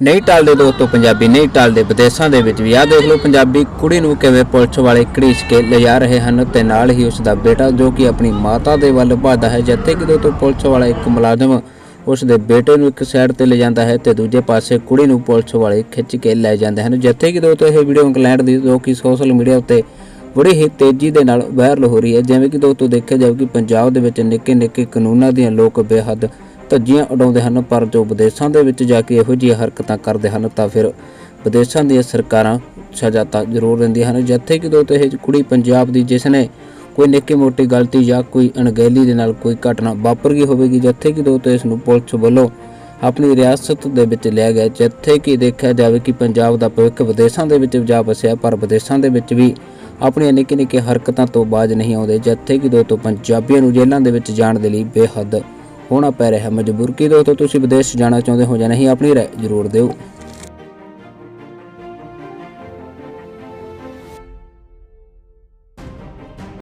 ਨਹੀਂ ਟਾਲਦੇ ਦੋਸਤੋ, ਪੰਜਾਬੀ ਨਹੀਂ ਟਾਲਦੇ, ਵਿਦੇਸ਼ਾਂ ਦੇ ਵਿੱਚ ਵੀ। ਆਹ ਦੇਖ ਲਓ, ਪੰਜਾਬੀ ਕੁੜੀ ਨੂੰ ਕਿਵੇਂ ਪੁਲਿਸ ਵਾਲੇ ਘੜੀਸ ਕੇ ਲਿਜਾ ਰਹੇ ਹਨ ਤੇ ਨਾਲ ਹੀ ਉਸ ਦਾ ਬੇਟਾ, ਜੋ ਕਿ ਆਪਣੀ ਮਾਤਾ ਦੇ ਵੱਲ ਭੱਜਦਾ ਹੈ, ਜਿੱਥੇ ਕਿ ਦੋਸਤੋ, ਪੁਲਿਸ ਵਾਲਾ ਇੱਕ ਮੁਲਾਜ਼ਮ ਉਸ ਦੇ ਬੇਟੇ ਨੂੰ ਇੱਕ ਸਾਈਡ ਤੇ ਲੈ ਜਾਂਦਾ ਹੈ ਤੇ ਦੂਜੇ ਪਾਸੇ ਕੁੜੀ ਨੂੰ ਪੁਲਿਸ ਵਾਲੇ ਖਿੱਚ ਕੇ ਲੈ ਜਾਂਦੇ ਹਨ। ਜਿੱਥੇ ਕਿ ਦੋਸਤੋ, ਇਹ ਵੀਡੀਓ ਇੰਗਲੈਂਡ ਦੀ, ਜੋ ਕਿ ਸੋਸ਼ਲ ਮੀਡੀਆ ਉੱਤੇ ਬੜੀ ਹੀ ਤੇਜ਼ੀ ਦੇ ਨਾਲ ਵਾਇਰਲ ਹੋ ਰਹੀ ਹੈ। ਜਿਵੇਂ ਕਿ ਦੋਸਤੋ, ਦੇਖਿਆ ਜਾਵੇ ਕਿ ਪੰਜਾਬ ਦੇ ਵਿੱਚ ਨਿੱਕੇ ਨਿੱਕੇ ਕਾਨੂੰਨਾਂ ਦੀਆਂ ਲੋਕ ਬੇਹੱਦ ਧੱਜੀਆਂ ਉਡਾਉਂਦੇ ਹਨ, ਪਰ ਜੋ ਵਿਦੇਸ਼ਾਂ ਦੇ ਵਿੱਚ ਜਾ ਕੇ ਇਹੋ ਜਿਹੀਆਂ ਹਰਕਤਾਂ ਕਰਦੇ ਹਨ, ਤਾਂ ਫਿਰ ਵਿਦੇਸ਼ਾਂ ਦੀਆਂ ਸਰਕਾਰਾਂ ਸਜ਼ਾ ਤਾਂ ਜ਼ਰੂਰ ਦਿੰਦੀਆਂ ਹਨ। ਜਿੱਥੇ ਕਿ ਦੋ ਦੋਸਤੋ ਇਹ ਕੁੜੀ ਪੰਜਾਬ ਦੀ, ਜਿਸ ਨੇ ਕੋਈ ਨਿੱਕੀ ਮੋਟੀ ਗਲਤੀ ਜਾਂ ਕੋਈ ਅਣਗਹਿਲੀ ਦੇ ਨਾਲ ਕੋਈ ਘਟਨਾ ਵਾਪਰ ਗਈ ਹੋਵੇਗੀ, ਜਿੱਥੇ ਕਿ ਦੋ ਦੋਸਤੋ ਇਸ ਨੂੰ ਪੁਲਿਸ ਵੱਲੋਂ ਆਪਣੀ ਰਿਆਸਤ ਦੇ ਵਿੱਚ ਲਿਆ ਗਿਆ, ਜਿੱਥੇ ਕਿ ਦੇਖਿਆ ਜਾਵੇ ਕਿ ਪੰਜਾਬ ਦਾ ਭਵਿੱਖ ਵਿਦੇਸ਼ਾਂ ਦੇ ਵਿੱਚ ਜਾ ਵਸਿਆ, ਪਰ ਵਿਦੇਸ਼ਾਂ ਦੇ ਵਿੱਚ ਵੀ ਆਪਣੀਆਂ ਨਿੱਕੀ ਨਿੱਕੀ ਹਰਕਤਾਂ ਤੋਂ ਬਾਜ ਨਹੀਂ ਆਉਂਦੇ, ਜਿੱਥੇ ਕਿ ਦੋ ਤੋਂ ਪੰਜਾਬੀਆਂ ਨੂੰ ਜੇਲ੍ਹਾਂ ਦੇ ਵਿੱਚ ਜਾਣ ਦੇ ਲਈ ਬੇਹੱਦ ਹੋਣਾ ਪੈ ਰਿਹਾ ਮਜਬੂਰ ਕੀ ਦੋਸਤੋ ਤੁਸੀਂ ਵਿਦੇਸ਼ ਜਾਣਾ ਚਾਹੁੰਦੇ ਹੋ ਜਾਂ ਨਹੀਂ, ਆਪਣੀ ਰਾਏ ਜ਼ਰੂਰ ਦਿਓ।